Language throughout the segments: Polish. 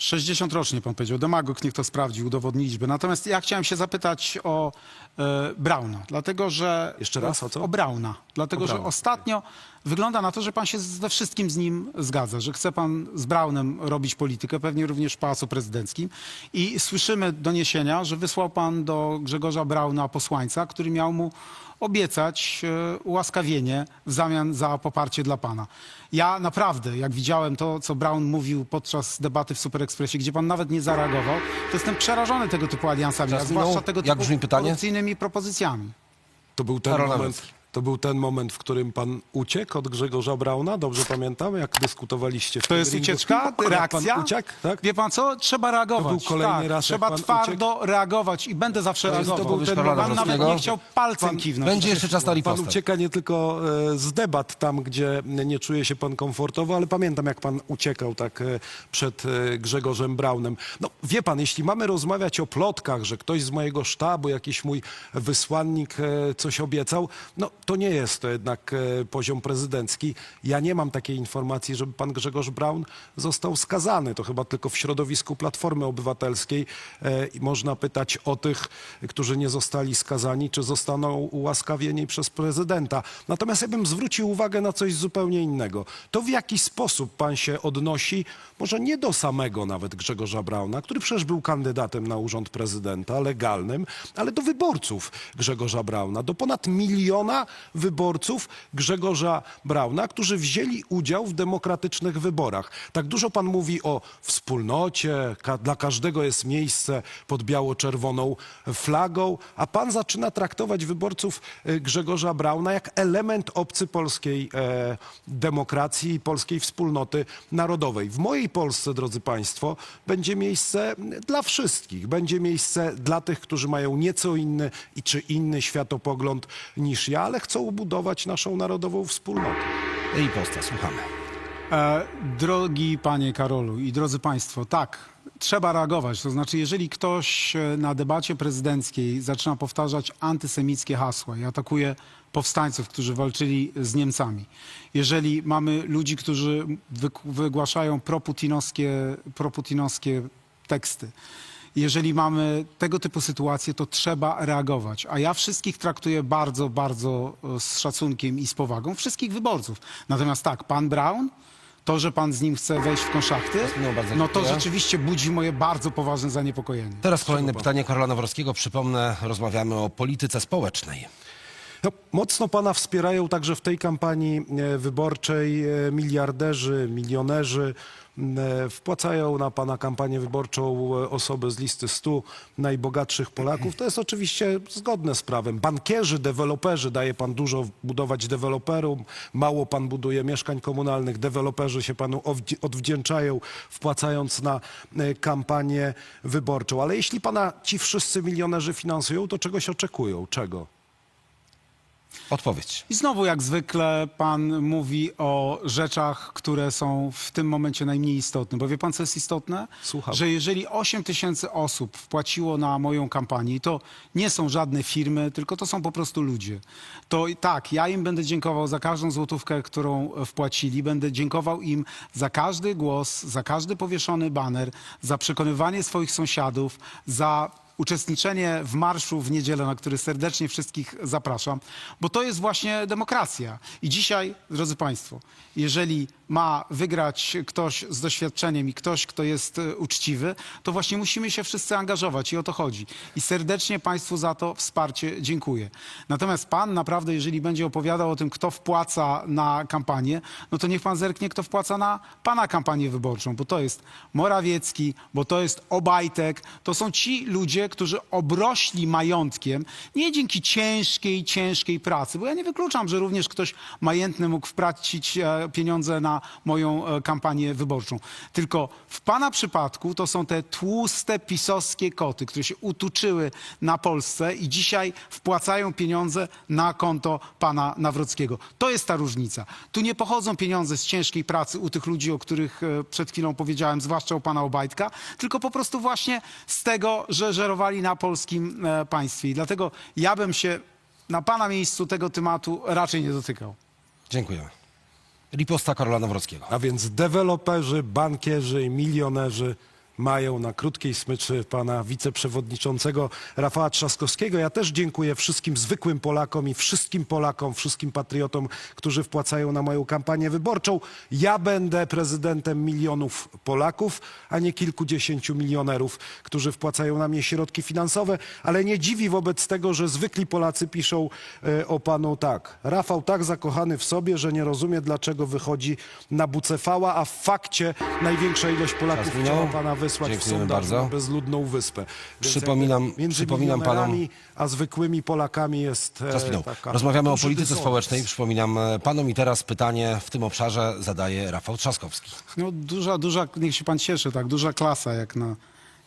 60 rocznie pan powiedział. Demagog niech to sprawdzi, udowodni liczby. Natomiast ja chciałem się zapytać o e, Brauna, dlatego że... Jeszcze raz, o co? O Brauna. Dlatego, O że Brauna. ostatnio wygląda na to, że pan się ze wszystkim z nim zgadza, że chce pan z Braunem robić politykę, pewnie również w Pałacu Prezydenckim. I słyszymy doniesienia, że wysłał pan do Grzegorza Brauna posłańca, który miał mu obiecać e, ułaskawienie w zamian za poparcie dla pana. Ja naprawdę, jak widziałem to, co Braun mówił podczas debaty w Super Expressie, gdzie pan nawet nie zareagował, to jestem przerażony tego typu aliansami, a Czas zwłaszcza tego Jak typu brzmi pytanie? korupcyjnymi propozycjami. To był ten Karol moment, Nawrocki. To był ten moment, w którym pan uciekł od Grzegorza Brauna, dobrze pamiętam, jak dyskutowaliście w To tym jest ringu? ucieczka, Jak pan reakcja. uciekł, tak? Wie pan co? Trzeba reagować. To był kolejny tak, raz, jak Trzeba pan twardo reagować i będę zawsze To jest- to reagował. był ten pan moment, nawet Nawrockiego. nie chciał palcem Pan- kiwnąć. Będzie jeszcze czas na Pan ripostę. ucieka nie tylko e, z debat tam, gdzie nie czuje się pan komfortowo, ale pamiętam, jak pan uciekał tak e, przed e, Grzegorzem Braunem. No wie pan, jeśli mamy rozmawiać o plotkach, że ktoś z mojego sztabu, jakiś mój wysłannik e, coś obiecał, no to nie jest to jednak e, poziom prezydencki. Ja nie mam takiej informacji, żeby pan Grzegorz Braun został skazany. To chyba tylko w środowisku Platformy Obywatelskiej e, można pytać o tych, którzy nie zostali skazani, czy zostaną ułaskawieni przez prezydenta. Natomiast ja bym zwrócił uwagę na coś zupełnie innego. To w jaki sposób pan się odnosi, może nie do samego nawet Grzegorza Brauna, który przecież był kandydatem na urząd prezydenta, legalnym, ale do wyborców Grzegorza Brauna, do ponad miliona wyborców Grzegorza Brauna, którzy wzięli udział w demokratycznych wyborach. Tak dużo pan mówi o wspólnocie, ka- dla każdego jest miejsce pod biało-czerwoną flagą, a pan zaczyna traktować wyborców e, Grzegorza Brauna jak element obcy polskiej e, demokracji i polskiej wspólnoty narodowej. W mojej Polsce, drodzy państwo, będzie miejsce dla wszystkich. Będzie miejsce dla tych, którzy mają nieco inny i czy inny światopogląd niż ja, ale chcą budować naszą narodową wspólnotę. Riposta, słuchamy. E, drogi panie Karolu i drodzy państwo, tak, trzeba reagować. To znaczy, jeżeli ktoś e, na debacie prezydenckiej zaczyna powtarzać antysemickie hasła i atakuje powstańców, którzy walczyli z Niemcami, jeżeli mamy ludzi, którzy wygłaszają proputinowskie, proputinowskie teksty, jeżeli mamy tego typu sytuacje, to trzeba reagować. A ja wszystkich traktuję bardzo, bardzo e, z szacunkiem i z powagą, wszystkich wyborców. Natomiast tak, pan Brown, to, że pan z nim chce wejść w konszachty, bardzo no to dziękuję. rzeczywiście budzi moje bardzo poważne zaniepokojenie. Teraz kolejne pytanie Karola Nawrockiego. Przypomnę, rozmawiamy o polityce społecznej. No, mocno pana wspierają także w tej kampanii e, wyborczej e, miliarderzy, milionerzy. e, Wpłacają na pana kampanię wyborczą osoby z listy 100 najbogatszych Polaków. To jest oczywiście zgodne z prawem. Bankierzy, deweloperzy, daje pan dużo budować deweloperom, mało pan buduje mieszkań komunalnych. Deweloperzy się panu odwdzięczają, wpłacając na kampanię wyborczą. Ale jeśli pana ci wszyscy milionerzy finansują, to czegoś oczekują. Czego? Odpowiedź. I znowu, jak zwykle, pan mówi o rzeczach, które są w tym momencie najmniej istotne. Bo wie pan, co jest istotne? Słucham. Że jeżeli 8 tysięcy osób wpłaciło na moją kampanię, i to nie są żadne firmy, tylko to są po prostu ludzie, to i tak, ja im będę dziękował za każdą złotówkę, którą wpłacili. Będę dziękował im za każdy głos, za każdy powieszony baner, za przekonywanie swoich sąsiadów, za uczestniczenie w marszu w niedzielę, na który serdecznie wszystkich zapraszam, bo to jest właśnie demokracja. I dzisiaj, drodzy Państwo, jeżeli ma wygrać ktoś z doświadczeniem i ktoś, kto jest e, uczciwy, to właśnie musimy się wszyscy angażować i o to chodzi. I serdecznie Państwu za to wsparcie dziękuję. Natomiast Pan naprawdę, jeżeli będzie opowiadał o tym, kto wpłaca na kampanię, no to niech Pan zerknie, kto wpłaca na Pana kampanię wyborczą, bo to jest Morawiecki, bo to jest Obajtek, to są ci ludzie, którzy obrośli majątkiem nie dzięki ciężkiej, ciężkiej pracy, bo ja nie wykluczam, że również ktoś majętny mógł wpłacić e, pieniądze na moją e, kampanię wyborczą. Tylko w pana przypadku to są te tłuste pisowskie koty, które się utuczyły na Polsce i dzisiaj wpłacają pieniądze na konto pana Nawrockiego. To jest ta różnica. Tu nie pochodzą pieniądze z ciężkiej pracy u tych ludzi, o których e, przed chwilą powiedziałem, zwłaszcza u pana Obajtka, tylko po prostu właśnie z tego, że żerowali na polskim e, państwie. I dlatego ja bym się na pana miejscu tego tematu raczej nie dotykał. Dziękuję. Riposta Karola Nawrockiego. A więc deweloperzy, bankierzy milionerzy mają na krótkiej smyczy pana wiceprzewodniczącego Rafała Trzaskowskiego. Ja też dziękuję wszystkim zwykłym Polakom i wszystkim Polakom, wszystkim patriotom, którzy wpłacają na moją kampanię wyborczą. Ja będę prezydentem milionów Polaków, a nie kilkudziesięciu milionerów, którzy wpłacają na mnie środki finansowe, ale nie dziwi wobec tego, że zwykli Polacy piszą e, o panu tak. Rafał tak zakochany w sobie, że nie rozumie, dlaczego wychodzi na bucefała, a w fakcie największa ilość Polaków Czas minął. chciała pana wysłać w Dziękujemy sondaż bardzo. na bezludną wyspę. Więc Przypominam- jakby między przypominam panom- milionerami a zwykłymi Polakami jest e, Czas minął. taka Rozmawiamy o duży polityce dysonans. społecznej. Przypominam e, panom i teraz pytanie w tym obszarze zadaje Rafał Trzaskowski. No duża, duża, niech się pan cieszy, tak, duża klasa jak na,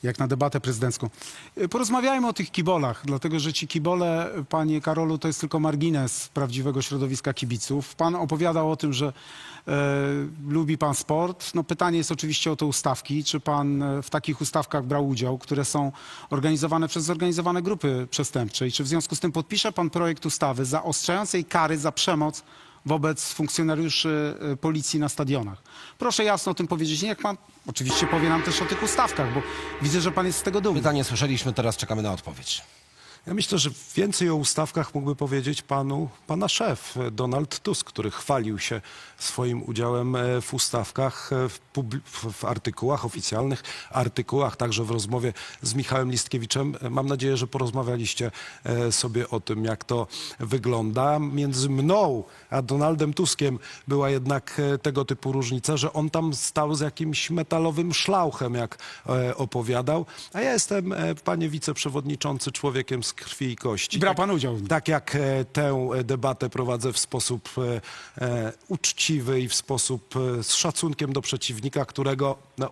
jak na debatę prezydencką. Y, Porozmawiajmy o tych kibolach, dlatego że ci kibole, panie Karolu, to jest tylko margines prawdziwego środowiska kibiców. Pan opowiadał o tym, że e, lubi pan sport. No pytanie jest oczywiście o te ustawki. Czy pan e, w takich ustawkach brał udział, które są organizowane przez zorganizowane grupy przestępcze? I czy w związku z tym podpisze pan projekt ustawy zaostrzającej kary za przemoc wobec funkcjonariuszy y, policji na stadionach. Proszę jasno o tym powiedzieć. Niech pan oczywiście powie nam też o tych ustawkach, bo widzę, że pan jest z tego dumny. Pytanie słyszeliśmy, teraz czekamy na odpowiedź. Ja myślę, że więcej o ustawkach mógłby powiedzieć panu, pana szef e, Donald Tusk, który chwalił się swoim udziałem e, w ustawkach, e, w, w, artykułach, oficjalnych artykułach, także w rozmowie z Michałem Listkiewiczem. Mam nadzieję, że porozmawialiście sobie o tym, jak to wygląda. Między mną a Donaldem Tuskiem była jednak tego typu różnica, że on tam stał z jakimś metalowym szlauchem, jak opowiadał, a ja jestem, panie wiceprzewodniczący, człowiekiem z krwi i kości. Brał pan udział w nim. Tak jak e, tę debatę prowadzę w sposób e, e, uczciwy i w sposób e, z szacunkiem do przeciwnika, którego no,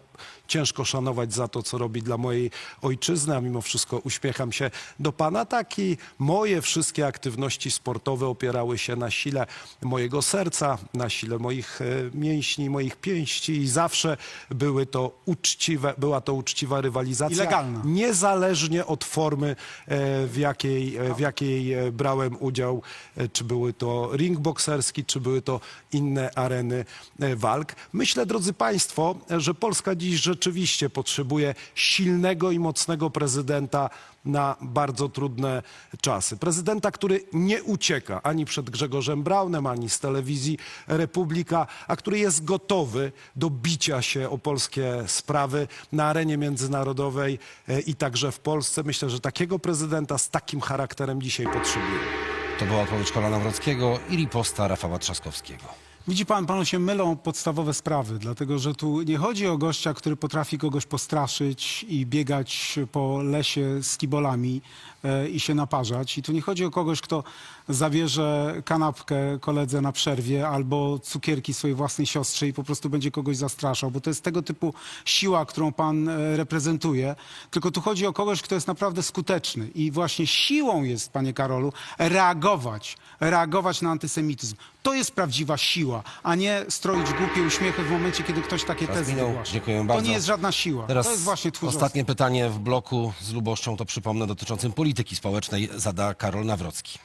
ciężko szanować za to, co robi dla mojej ojczyzny, a mimo wszystko uśmiecham się do pana. Tak i moje wszystkie aktywności sportowe opierały się na sile mojego serca, na sile moich e, mięśni, moich pięści i zawsze były to uczciwe, była to uczciwa rywalizacja. I legalna. Niezależnie od formy, e, w jakiej, e, w jakiej e, brałem udział, e, czy były to ring bokserski, czy były to inne areny walk. Myślę, drodzy Państwo, że Polska dziś rzeczywiście potrzebuje silnego i mocnego prezydenta na bardzo trudne czasy. Prezydenta, który nie ucieka ani przed Grzegorzem Braunem, ani z telewizji Republika, a który jest gotowy do bicia się o polskie sprawy na arenie międzynarodowej i także w Polsce. Myślę, że takiego prezydenta z takim charakterem dzisiaj potrzebujemy. To była odpowiedź Kola Nawrockiego i riposta Rafała Trzaskowskiego. Widzi pan, panu się mylą podstawowe sprawy, dlatego że tu nie chodzi o gościa, który potrafi kogoś postraszyć i biegać po lesie z kibolami e, i się naparzać. I tu nie chodzi o kogoś, kto zawierze kanapkę koledze na przerwie albo cukierki swojej własnej siostrze i po prostu będzie kogoś zastraszał, bo to jest tego typu siła, którą pan e, reprezentuje. Tylko tu chodzi o kogoś, kto jest naprawdę skuteczny i właśnie siłą jest, panie Karolu, reagować, reagować na antysemityzm. To jest prawdziwa siła, a nie stroić głupie uśmiechy w momencie, kiedy ktoś takie Czas tezy minął. wygłasza. Dziękujemy To bardzo. nie jest żadna siła. Teraz to jest właśnie tchórzostwo. ostatnie pytanie w bloku z lubością, to przypomnę, dotyczącym polityki społecznej zada Karol Nawrocki.